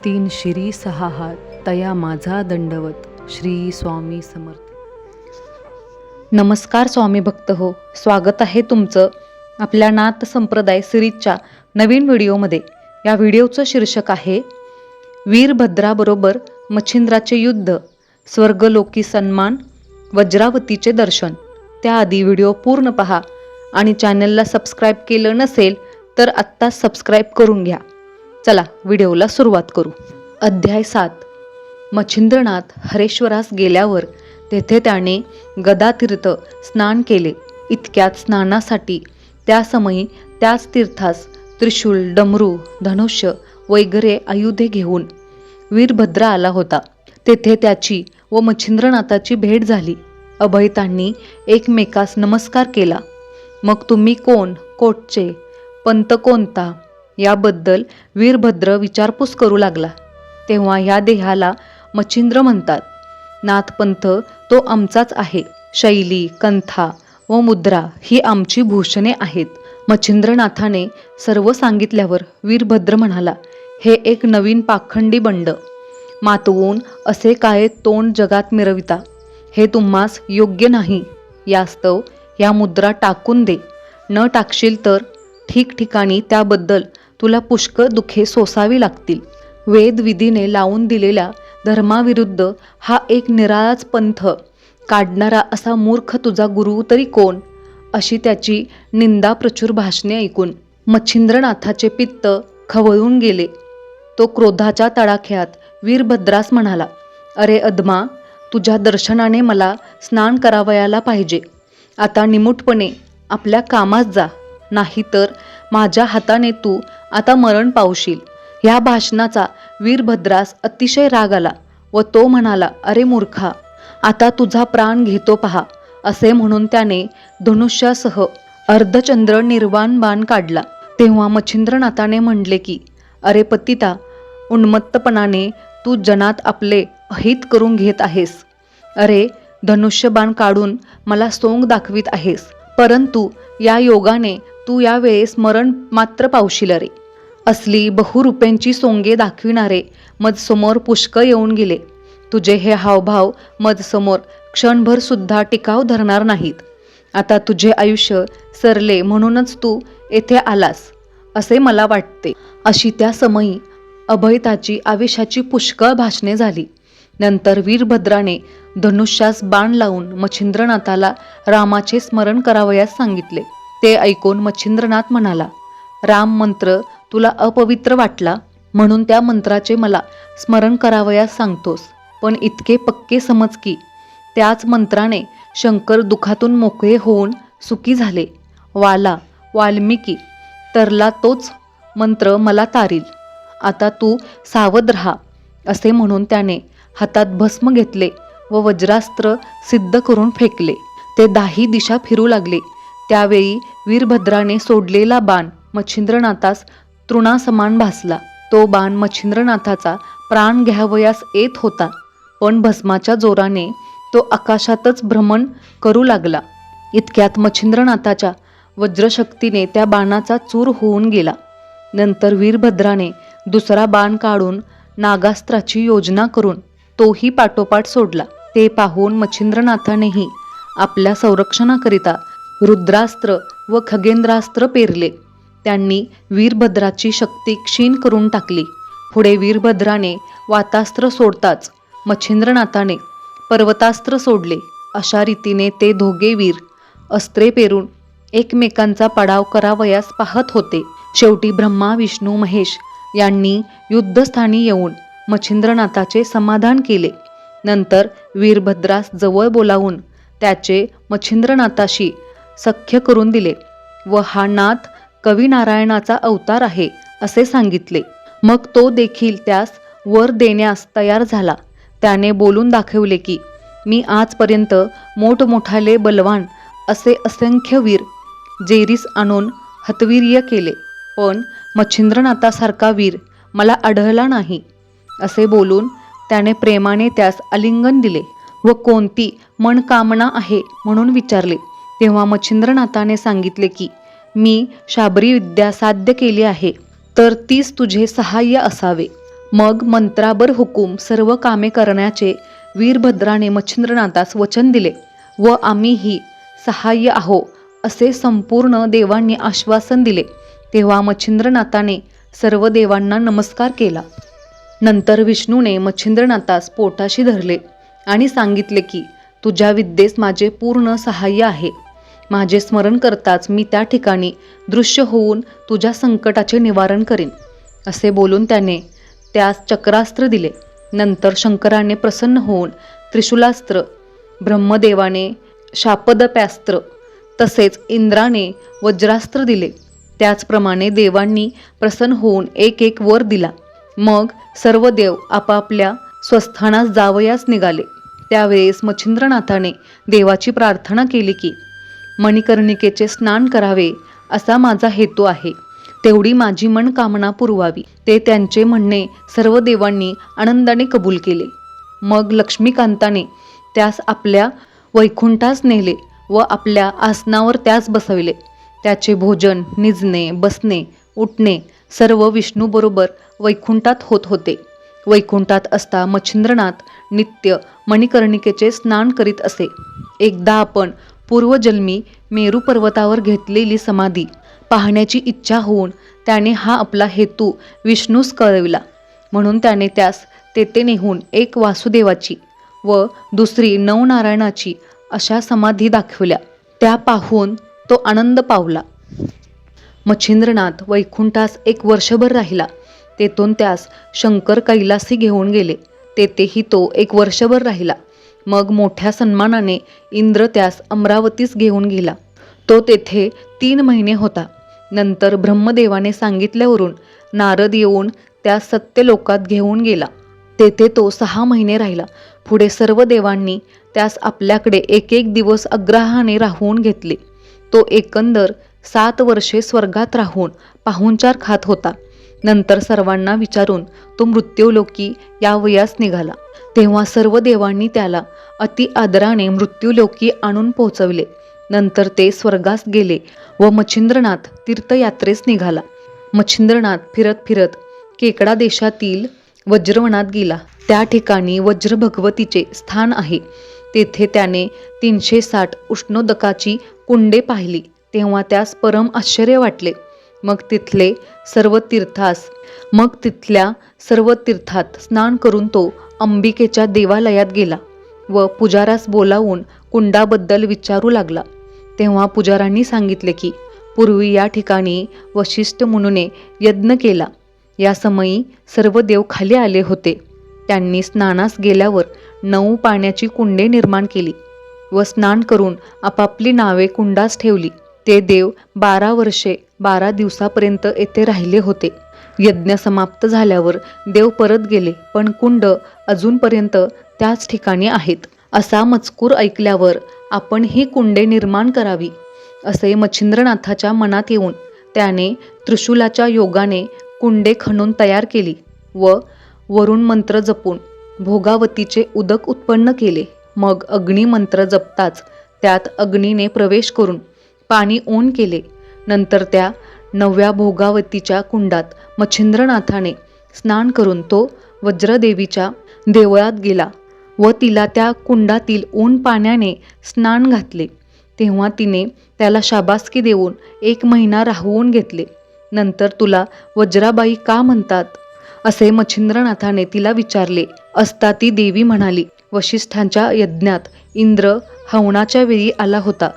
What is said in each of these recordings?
तीन शिरी सहा हात तया माझा दंडवत श्री स्वामी समर्थ. नमस्कार स्वामी भक्त हो स्वागत आहे तुमचं आपल्या नाथ संप्रदाय सिरीजच्या नवीन व्हिडिओमध्ये. या व्हिडिओचं शीर्षक आहे वीरभद्राबरोबर मच्छिंद्राचे युद्ध स्वर्गलोकी सन्मान वज्रावतीचे दर्शन. त्याआधी व्हिडिओ पूर्ण पहा आणि चॅनलला सबस्क्राईब केलं नसेल तर आत्ताच सबस्क्राईब करून घ्या. चला व्हिडिओला सुरुवात करू. अध्याय सात. मच्छिंद्रनाथ हरेश्वरास गेल्यावर तेथे त्याने गदातीर्थ स्नान केले. इतक्यात स्नानासाठी त्यासमयी त्याच तीर्थास त्रिशूल डमरू धनुष्य वगैरे आयुधे घेऊन वीरभद्र आला होता. तेथे त्याची व मच्छिंद्रनाथाची भेट झाली. अभयतांनी एकमेकास नमस्कार केला. मग तुम्ही कोण? कोटचे पंत कोणता? याबद्दल वीरभद्र विचारपूस करू लागला. तेव्हा ह्या देहाला मच्छिंद्र म्हणतात नाथपंथ तो आमचाच आहे. शैली कंथा व मुद्रा ही आमची भूषणे आहेत. मच्छिंद्रनाथाने सर्व सांगितल्यावर वीरभद्र म्हणाला हे एक नवीन पाखंडी बंड. मातवून असे काय तोंड जगात मिरविता? हे तुम्हास योग्य नाही. यास्तव या मुद्रा टाकून दे. न टाकशील तर ठिकठिकाणी त्याबद्दल तुला पुष्कळ दुखे सोसावी लागतील. वेदविधीने लावून दिलेल्या धर्माविरुद्ध हा एक निराळाच पंथ. काढणारा असा मूर्ख तुझा गुरु तरी कोण? अशी त्याची निंदा प्रचुर भाषणे ऐकून मच्छिंद्रनाथाचे पित्त खवळून गेले. तो क्रोधाच्या तडाख्यात वीरभद्रास म्हणाला अरे अदमा तुझ्या दर्शनाने मला स्नान करावयाला पाहिजे. आता निमूटपणे आपल्या कामात जा. नाहीतर माझ्या हाताने तू आता मरण पावशील. ह्या भाषणाचा वीरभद्रास अतिशय राग आला व तो म्हणाला अरे मूर्खा आता तुझा प्राण घेतो पहा असे म्हणून त्याने धनुष्यासह अर्धचंद्र निर्वाण बाण काढला. तेव्हा मच्छिंद्रनाथाने म्हणले की अरे पतिता उन्मत्तपणाने तू जनात आपले अहित करून घेत आहेस. अरे धनुष्यबाण काढून मला सोंग दाखवित आहेस. परंतु या योगाने तू यावेळेस मरण मात्र पावशील रे. असली बहुरुप्यांची सोंगे दाखविणारे मजसमोर पुष्कळ येऊन गेले. तुझे हे हावभाव मजसमोर क्षणभर सुद्धा टिकाव धरणार नाहीत. आता तुझे आयुष्य सरले म्हणूनच तू येथे आलास असे मला वाटते. अशी त्या समयी अभयताची आवेशाची पुष्कळ भाषणे झाली. नंतर वीरभद्राने धनुष्यास बाण लावून मच्छिंद्रनाथाला रामाचे स्मरण करावयास सांगितले. ते ऐकून मच्छिंद्रनाथ म्हणाला राम मंत्र तुला अपवित्र वाटला? म्हणून त्या मंत्राचे मला स्मरण करावयास सांगतोस. पण इतके पक्के समज की त्याच मंत्राने शंकर दुखातून मोकळे होऊन सुखी झाले. वाला वाल्मिकी तरला तोच मंत्र मला तारील. आता तू सावध राहा असे म्हणून त्याने हातात भस्म घेतले व वज्रास्त्र सिद्ध करून फेकले. ते दाही दिशा फिरू लागले. त्यावेळी वीरभद्राने सोडलेला बाण मच्छिंद्रनाथास तृणासमान भासला. तो बाण मच्छिंद्रनाथाचा प्राण घ्यावयास येत होता पण भस्माच्या जोराने तो आकाशातच भ्रमण करू लागला. इतक्यात मच्छिंद्रनाथाच्या वज्रशक्तीने त्या बाणाचा चूर होऊन गेला. नंतर वीरभद्राने दुसरा बाण काढून नागास्त्राची योजना करून तोही पाठोपाठ सोडला. ते पाहून मच्छिंद्रनाथानेही आपल्या संरक्षणाकरिता रुद्रास्त्र व खगेंद्रास्त्र पेरले. त्यांनी वीरभद्राची शक्ती क्षीण करून टाकली. पुढे वीरभद्राने वातास्त्र सोडताच मच्छिंद्रनाथाने पर्वतास्त्र सोडले. अशा रीतीने ते दोघे वीर अस्त्रे पेरून एकमेकांचा पडाव करावयास पाहत होते. शेवटी ब्रह्मा विष्णू महेश यांनी युद्धस्थानी येऊन मच्छिंद्रनाथाचे समाधान केले. नंतर वीरभद्रास जवळ बोलावून त्याचे मच्छिंद्रनाथाशी सख्य करून दिले. व हा नाथ कविनारायणाचा अवतार आहे असे सांगितले. मग तो देखील त्यास वर देण्यास तयार झाला. त्याने बोलून दाखवले की मी आजपर्यंत मोठमोठाले बलवान असे असंख्य वीर जेरीस आणून हतवीर्य केले. पण मच्छिंद्रनाथासारखा वीर मला आढळला नाही. असे बोलून त्याने प्रेमाने त्यास आलिंगन दिले व कोणती मनकामना आहे म्हणून विचारले. तेव्हा मच्छिंद्रनाथाने सांगितले की मी शाबरी विद्या साध्य केली आहे तर तीच तुझे सहाय्य असावे. मग मंत्राबर हुकूम सर्व कामे करण्याचे वीरभद्राने मच्छिंद्रनाथास वचन दिले व आम्हीही सहाय्य आहो असे संपूर्ण देवांनी आश्वासन दिले. तेव्हा मच्छिंद्रनाथाने सर्व देवांना नमस्कार केला. नंतर विष्णूने मच्छिंद्रनाथास पोटाशी धरले आणि सांगितले की तुझ्या विद्येस माझे पूर्ण सहाय्य आहे. माझे स्मरण करताच मी त्या ठिकाणी दृश्य होऊन तुझ्या संकटाचे निवारण करीन असे बोलून त्याने त्यास चक्रास्त्र दिले. नंतर शंकराने प्रसन्न होऊन त्रिशूलास्त्र ब्रह्मदेवाने शापदप्यास्त्र तसेच इंद्राने वज्रास्त्र दिले. त्याचप्रमाणे देवांनी प्रसन्न होऊन एक एक वर दिला. मग सर्व देव आपापल्या स्वस्थानास जावयास निघाले. त्यावेळेस मच्छिंद्रनाथाने देवाची प्रार्थना केली की मणिकर्णिकेचे स्नान करावे असा माझा हेतू आहे. तेवढी माझी मनकामना पुरवावी. ते त्यांचे म्हणणे सर्व देवांनी आनंदाने कबूल केले. मग लक्ष्मीकांताने त्यास आपल्या वैकुंठास नेले व आपल्या आसनावर त्यास बसविले. त्याचे भोजन निजणे बसणे उठणे सर्व विष्णूबरोबर वैकुंठात होत होते. वैकुंठात असता मच्छिंद्रनाथ नित्य मणिकर्णिकेचे स्नान करीत असे. एकदा आपण पूर्वजन्मी मेरू पर्वतावर घेतलेली समाधी पाहण्याची इच्छा होऊन त्याने हा आपला हेतू विष्णूस कळविला. म्हणून त्याने त्यास तेथे नेहून एक वासुदेवाची व दुसरी नवनारायणाची अशा समाधी दाखवल्या. त्या पाहून तो आनंद पावला. मच्छिंद्रनाथ वैकुंठास एक वर्षभर राहिला. तेथून त्यास शंकर कैलासी घेऊन गेले. तेथेही तो एक वर्षभर राहिला. मग मोठ्या सन्मानाने इंद्र त्यास अमरावतीस घेऊन गेला. तो तेथे तीन महिने होता. नंतर ब्रह्मदेवाने सांगितल्यावरून नारद येऊन त्या सत्यलोकात घेऊन गेला. तेथे तो सहा महिने राहिला. पुढे सर्व देवांनी त्यास आपल्याकडे एक एक दिवस अग्रहाने राहून घेतले. तो एकंदर सात वर्षे स्वर्गात राहून पाहुणचार खात होता. नंतर सर्वांना विचारून तो मृत्यूलोकी या वयास निघाला. तेव्हा सर्व देवांनी त्याला अति आदराने मृत्यूलोकी आणून पोहोचवले. नंतर ते स्वर्गास गेले व मच्छिंद्रनाथ तीर्थयात्रेस निघाला. मच्छिंद्रनाथ फिरत फिरत केकडा देशातील वज्रवनात गेला. त्या ठिकाणी वज्र भगवतीचे स्थान आहे. तेथे त्याने तीनशे साठ उष्णोदकाची कुंडे पाहिली. तेव्हा त्यास परम आश्चर्य वाटले. मग तिथले सर्व तीर्थास मग तिथल्या सर्व तीर्थात स्नान करून तो अंबिकेच्या देवालयात गेला व पुजारास बोलावून कुंडाबद्दल विचारू लागला. तेव्हा पुजारांनी सांगितले की पूर्वी या ठिकाणी वशिष्ठ मुनुने यज्ञ केला. या समयी सर्व देव खाली आले होते. त्यांनी स्नानास गेल्यावर नऊ पाण्याची कुंडे निर्माण केली व स्नान करून आपापली नावे कुंडास ठेवली. ते देव बारा वर्षे बारा दिवसापर्यंत येथे राहिले होते. यज्ञ समाप्त झाल्यावर देव परत गेले पण कुंड अजूनपर्यंत त्याच ठिकाणी आहेत. असा मजकूर ऐकल्यावर आपण ही कुंडे निर्माण करावी असे मच्छिंद्रनाथाच्या मनात येऊन त्याने त्रिशूलाच्या योगाने कुंडे खणून तयार केली व वरुण मंत्र जपून भोगावतीचे उदक उत्पन्न केले. मग अग्निमंत्र जपताच त्यात अग्नीने प्रवेश करून पाणी ओन केले. नंतर त्या नवव्या भोगावतीच्या कुंडात मच्छिंद्रनाथाने स्नान करून तो वज्रदेवीच्या देवळात गेला व तिला त्या कुंडातील ऊन पाण्याने स्नान घातले. तेव्हा तिने त्याला शाबासकी देऊन एक महिना राहवून घेतले. नंतर तुला वज्राबाई का म्हणतात? असे मच्छिंद्रनाथाने तिला विचारले. असता ती देवी म्हणाली वशिष्ठांच्या यज्ञात इंद्र हवनाच्या वेळी आला होता.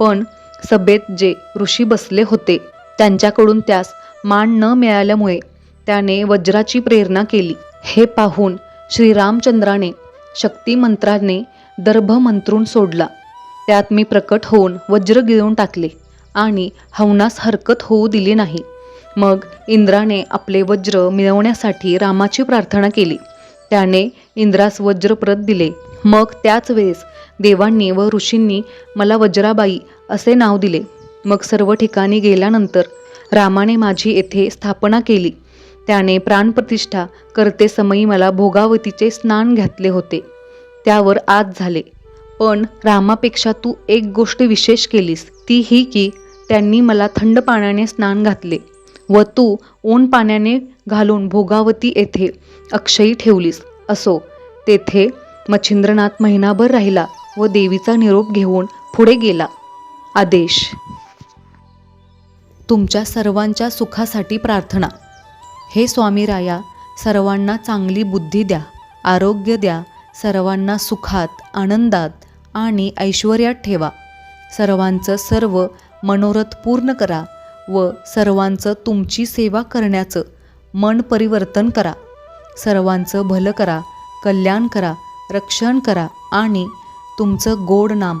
पण सभेत जे ऋषी बसले होते त्यांच्याकडून त्यास मान न मिळाल्यामुळे त्याने वज्राची प्रेरणा केली. हे पाहून श्रीरामचंद्राने शक्तिमंत्राने दर्भ मंत्रून सोडला. त्यात मी प्रकट होऊन वज्र गिळून टाकले आणि हवनास हरकत होऊ दिली नाही. मग इंद्राने आपले वज्र मिळवण्यासाठी रामाची प्रार्थना केली. त्याने इंद्रास वज्र परत दिले. मग त्याच वेळेस देवांनी व ऋषींनी मला वज्राबाई असे नाव दिले. मग सर्व ठिकाणी गेल्यानंतर रामाने माझी येथे स्थापना केली. त्याने प्राणप्रतिष्ठा करते समयी मला भोगावतीचे स्नान घातले होते. त्यावर आज झाले. पण रामापेक्षा तू एक गोष्ट विशेष केलीस ती ही की त्यांनी मला थंड पाण्याने स्नान घातले व तू ऊन पाण्याने घालून भोगावती येथे अक्षयी ठेवलीस. असो तेथे मच्छिंद्रनाथ महिनाभर राहिला व देवीचा निरोप घेऊन पुढे गेला. आदेश. तुमच्या सर्वांच्या सुखासाठी प्रार्थना. हे स्वामी राया सर्वांना चांगली बुद्धी द्या आरोग्य द्या सर्वांना सुखात आनंदात आणि ऐश्वर्यात ठेवा. सर्वांचं सर्व मनोरथ पूर्ण करा व सर्वांचं तुमची सेवा करण्याचं मन परिवर्तन करा. सर्वांचं भलं करा कल्याण करा रक्षण करा आणि तुमचं गोड नाम